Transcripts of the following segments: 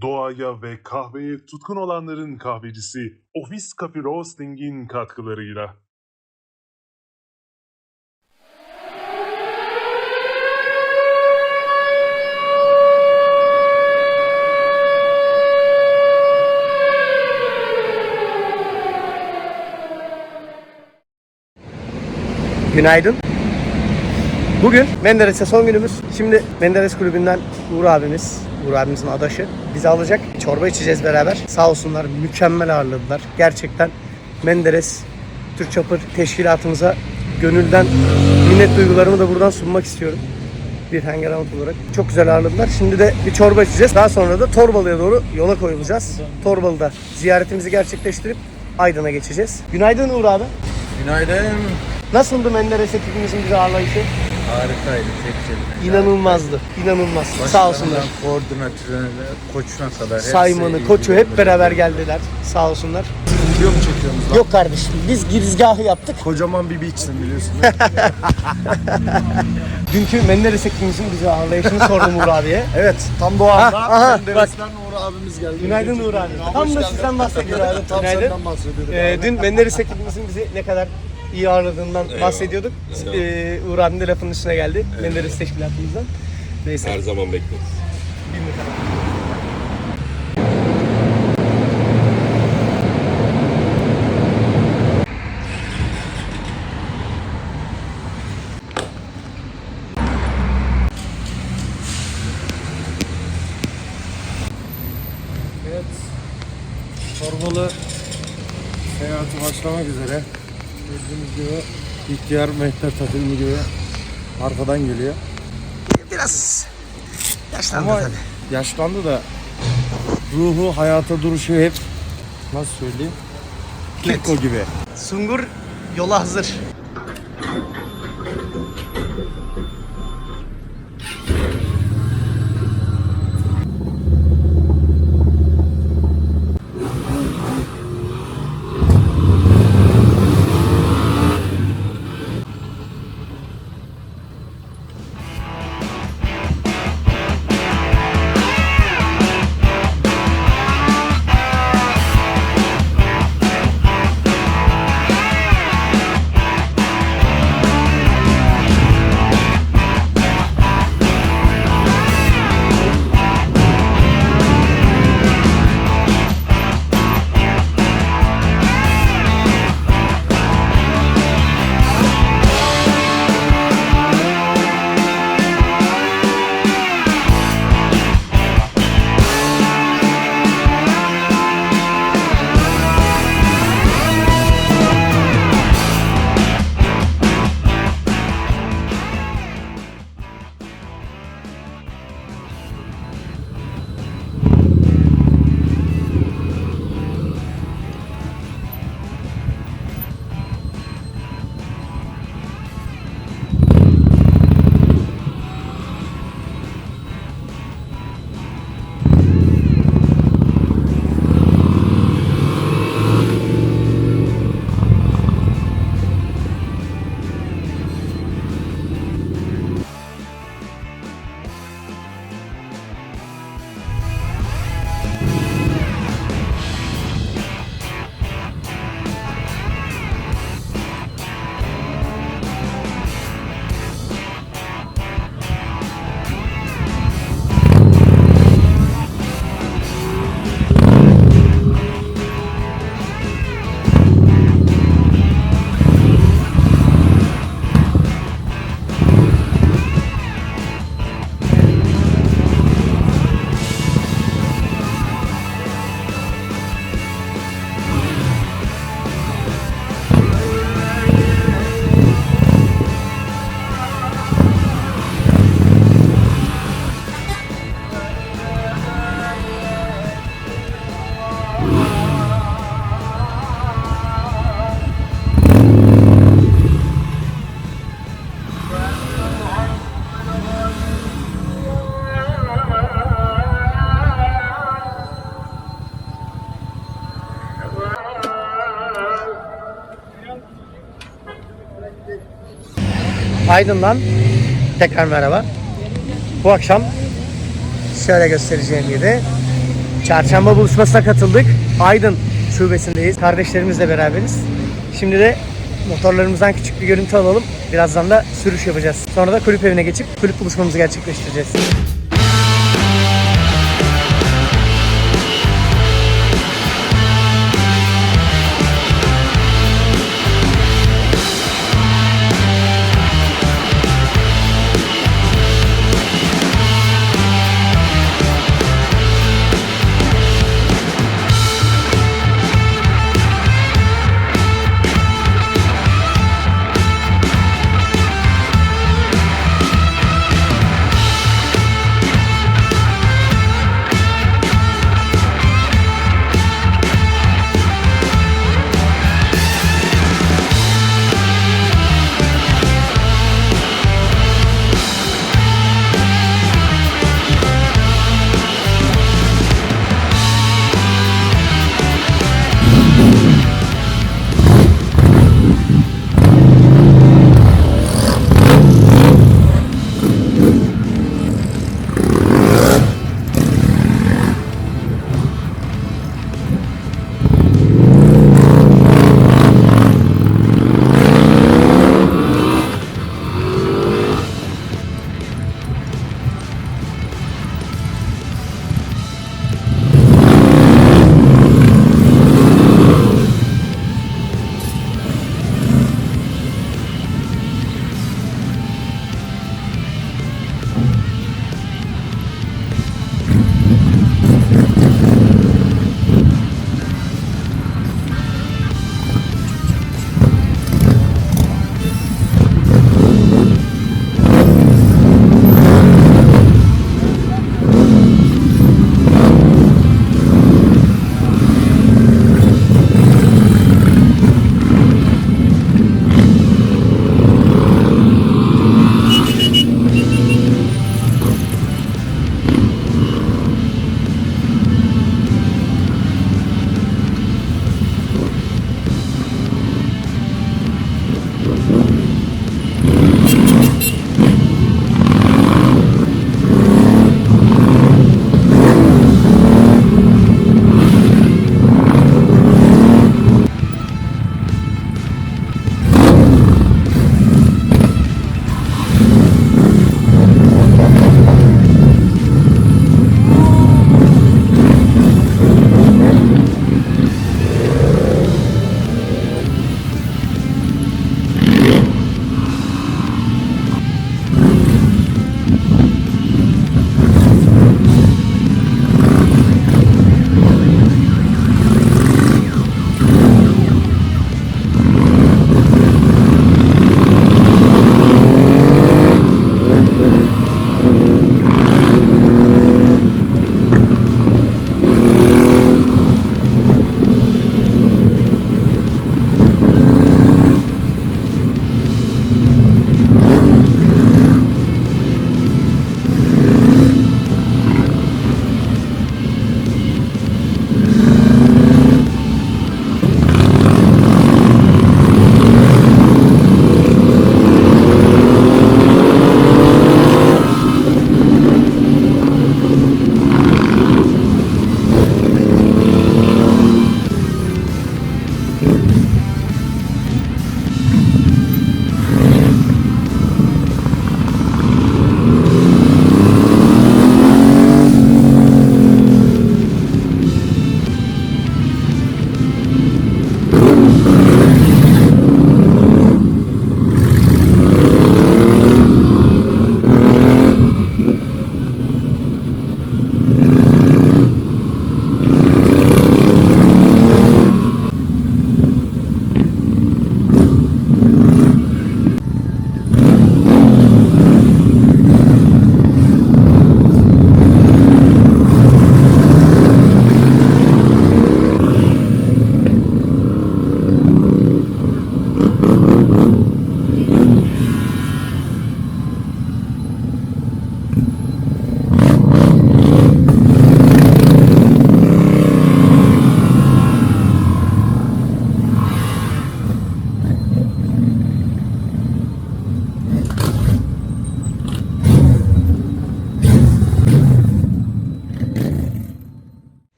Doğaya ve kahveye tutkun olanların kahvecisi Office Coffee Roasting'in katkılarıyla. Günaydın. Bugün Menderes'e son günümüz. Şimdi Menderes kulübünden Uğur abimiz, Uğur abimizin adaşı bizi alacak. Çorba içeceğiz beraber. Sağ olsunlar mükemmel ağırladılar. Gerçekten Menderes Türk Çapır teşkilatımıza gönülden minnet duygularımı da buradan sunmak istiyorum. Bir hangaround olarak. Çok güzel ağırladılar. Şimdi de bir çorba içeceğiz. Daha sonra da Torbalı'ya doğru yola koyulacağız. Torbalı'da ziyaretimizi gerçekleştirip Aydın'a geçeceğiz. Günaydın Uğur abi. Günaydın. Nasıldı Menderes ekibimizin bizi ağırlayışı? Harikaydı tek kelime. İnanılmazdı. İnanılmaz. Sağ olsunlar. Koordinatörüne, koçuna kadar. Saymanı, koçu hep beraber geldiler. Sağ olsunlar. Video mu çekiyorsunuz lan? Yok kardeşim biz girizgahı yaptık. Kocaman bir beach'sin biliyorsun. Dünkü Menderes ekibimizin bizi ağırlayışını sordum Uğur abiye. evet tam Ha, doğanda aha, Menderes'ten Uğur abimiz geldi. Günaydın Uğur abi. Tam da sizden bahsediyor abi. Tam Günaydın. senden bahsediyorduk. Ee, dün Menderes ekibimizin bizi ne kadar iyi ağırladığından bahsediyorduk. Ee, Uğur abim de lafın üstüne geldi. Menderes teşkilatımızdan. Neyse. Her zaman bekleriz. Evet. Torbalı seyahati başlamak üzere. Gibi ihtiyar Mehter takımı gibi arkadan geliyor. Biraz yaşlandı Ama tabii. yaşlandı da ruhu hayata duruşu hep nasıl söyleyeyim? Keko gibi. Sungur yola hazır. Aydın'dan tekrar merhaba. Bu akşam şöyle göstereceğim yeri Çarşamba buluşmasına katıldık. Aydın şubesindeyiz. Kardeşlerimizle beraberiz. Şimdi de motorlarımızdan küçük bir görüntü alalım. Birazdan da sürüş yapacağız. Sonra da kulüp evine geçip kulüp buluşmamızı gerçekleştireceğiz.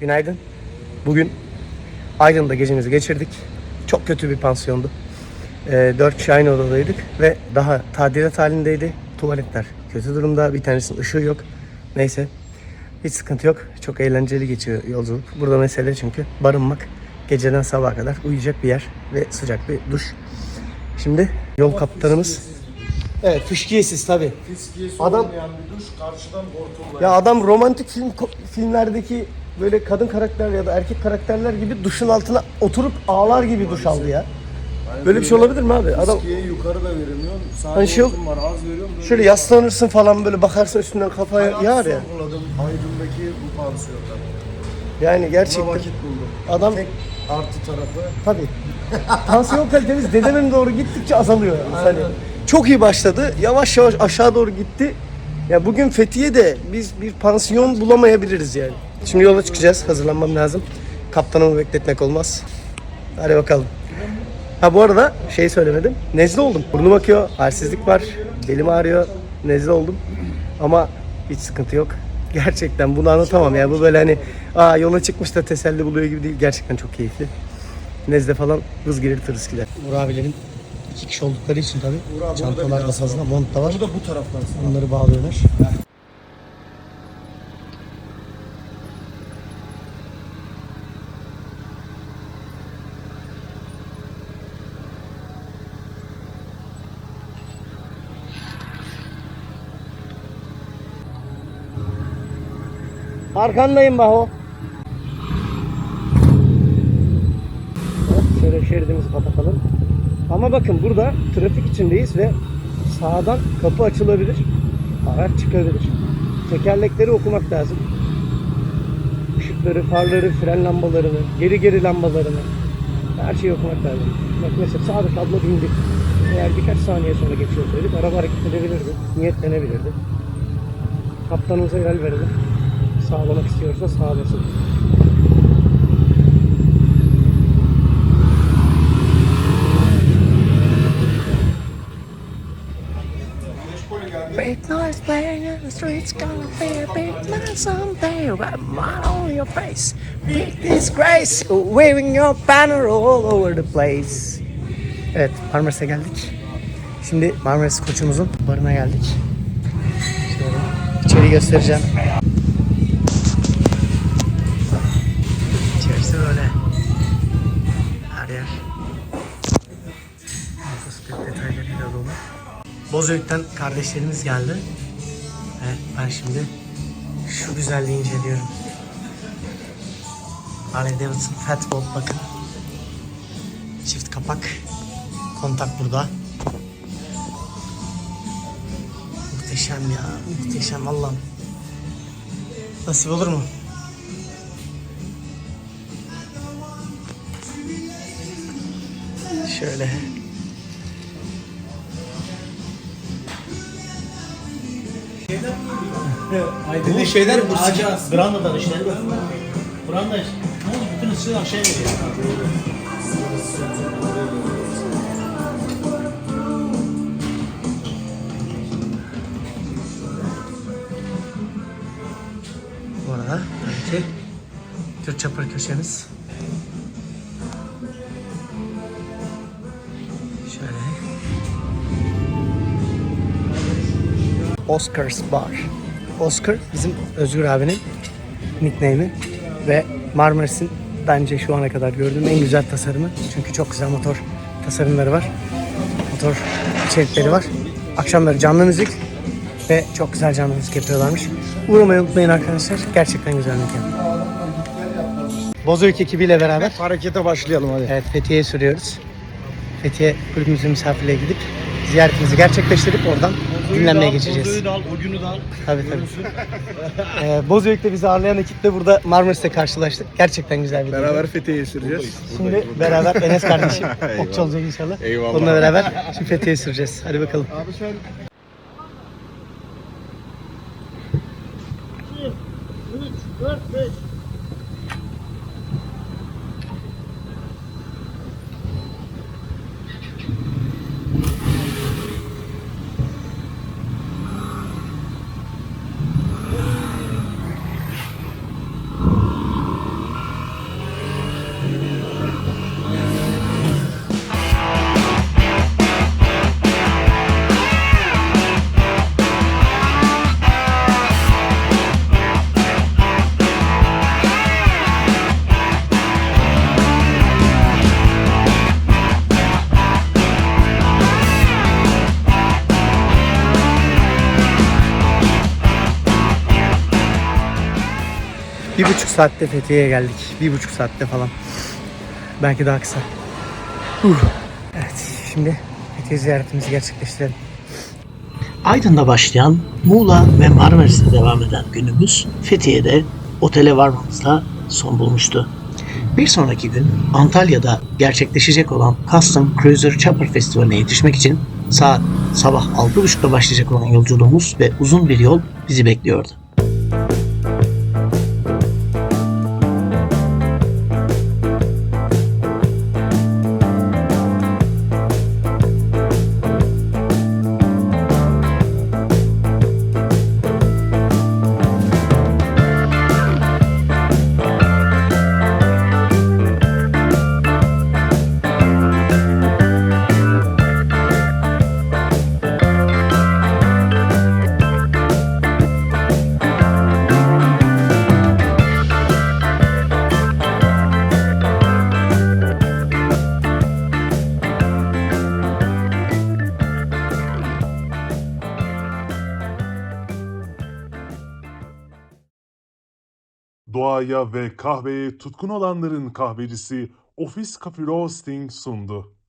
Günaydın. Bugün Aydın'da gecemizi geçirdik. Çok kötü bir pansiyondu. Ee, dört kişi aynı odadaydık ve daha tadilat halindeydi. Tuvaletler kötü durumda. Bir tanesinin ışığı yok. Neyse. Hiç sıkıntı yok. Çok eğlenceli geçiyor yolculuk. Burada mesele çünkü barınmak. Geceden sabaha kadar uyuyacak bir yer ve sıcak bir duş. Şimdi yol kaptanımız. Evet fışkiyesiz tabii. Adam- olmayan bir duş karşıdan hortumla. Ya adam romantik film filmlerdeki böyle kadın karakter ya da erkek karakterler gibi duşun altına oturup ağlar gibi duş aldı ya. Böyle bir şey olabilir mi abi? Adam Viskiye yukarı da veremiyorsun. Sadece Hani şey- hortum var az veriyorum. Böyle şöyle yaslanırsın falan böyle bakarsın üstünden kafaya Hayat yağar ya. sorguladım Aydın'daki bu pansiyonda. Yani Buna gerçekten vakit buldum. adam Tek artı tarafı tabii. Tansiyon kalitemiz dedemin doğru gittikçe azalıyor. Yani. Hani çok iyi başladı. Yavaş yavaş aşağı doğru gitti. Ya bugün Fethiye'de biz bir pansiyon bulamayabiliriz yani. Şimdi yola çıkacağız. Hazırlanmam lazım. Kaptanımı bekletmek olmaz. Hadi bakalım. Ha bu arada şey söylemedim. Nezle oldum. Burnum akıyor. Halsizlik var. Belim ağrıyor. Nezle oldum. Ama hiç sıkıntı yok. Gerçekten bunu anlatamam ya. Bu böyle hani aa yola çıkmış da teselli buluyor gibi değil. Gerçekten çok keyifli. Nezle falan hız gelir tırıs gider. Uğur abilerin iki kişi oldukları için tabii. Uğur abi Çantalar da fazla, mont da var. Bu da bu taraftan. Onları bağlıyorlar. Arkandayım Baho. Hop, Şöyle şeridimizi kapatalım. Ama bakın burada trafik içindeyiz ve sağdan kapı açılabilir. Araç çıkabilir. Tekerlekleri okumak lazım. Işıkları, farları, fren lambalarını, geri geri lambalarını her şeyi okumak lazım. Bak mesela sağda kablo bindi. Eğer birkaç saniye sonra geçiyor söyledik araba hareket edebilirdi, niyetlenebilirdi. Kaptanımıza el verelim. Sağlamak istiyorsa sağlasın. Big noise playing in the streets, gonna be a big man someday. Got mud on your face, big disgrace, waving your banner all over the place. Evet Marmaris'e geldik. Şimdi Marmaris koçumuzun barına geldik. Şöyle içeri göstereceğim. Bozüyük'ten kardeşlerimiz geldi. Ve ben şimdi şu güzelliği inceliyorum. Harley Davidson Fatbob bakın. Çift kapak. Kontak burada. Muhteşem ya. Muhteşem Allah'ım. Nasip olur mu? Şöyle. Bu şeyler ağacı Branda'dan işte. Branda işte. Ne oldu? Bütün ısıyı aşağıya veriyor. Bu arada tabii ki Türk çapır köşemiz. Oscar's Bar. Oscar bizim Özgür abinin nickname'i ve Marmaris'in bence şu ana kadar gördüğüm en güzel tasarımı. Çünkü çok güzel motor tasarımları var. Motor içerikleri var. Akşamları canlı müzik ve çok güzel canlı müzik yapıyorlarmış. Uğramayı unutmayın arkadaşlar. Gerçekten güzel mekan. Bozüyük ekibiyle beraber Harekete başlayalım hadi. evet, Fethiye'ye sürüyoruz. Fethiye kulübümüzün misafirliğe gidip ziyaretimizi gerçekleştirip oradan dinlenmeye geçeceğiz. Bozuyu da al, o günü de al. Tabii tabii. ee, Bozüyük'te bizi ağırlayan ekiple burada Marmaris'te karşılaştık. Gerçekten güzel bir Beraber Fethiye'ye süreceğiz. Şimdi beraber Enes kardeşim okçu olacak inşallah. Eyvallah. Onunla beraber şimdi Fethiye'ye süreceğiz. Hadi bakalım. Abi sen Bir buçuk saatte Fethiye'ye geldik. Bir buçuk saatte falan. Belki daha kısa. Huh. Evet şimdi Fethiye ziyaretimizi gerçekleştirelim. Aydın'da başlayan Muğla ve Marmaris'te devam eden günümüz Fethiye'de otele varmamızla son bulmuştu. Bir sonraki gün Antalya'da gerçekleşecek olan Custom Cruiser Chopper Festivali'ne yetişmek için saat sabah 6.30'da başlayacak olan yolculuğumuz ve uzun bir yol bizi bekliyordu. Doğaya ve kahveye tutkun olanların kahvecisi Office Coffee Roasting sundu.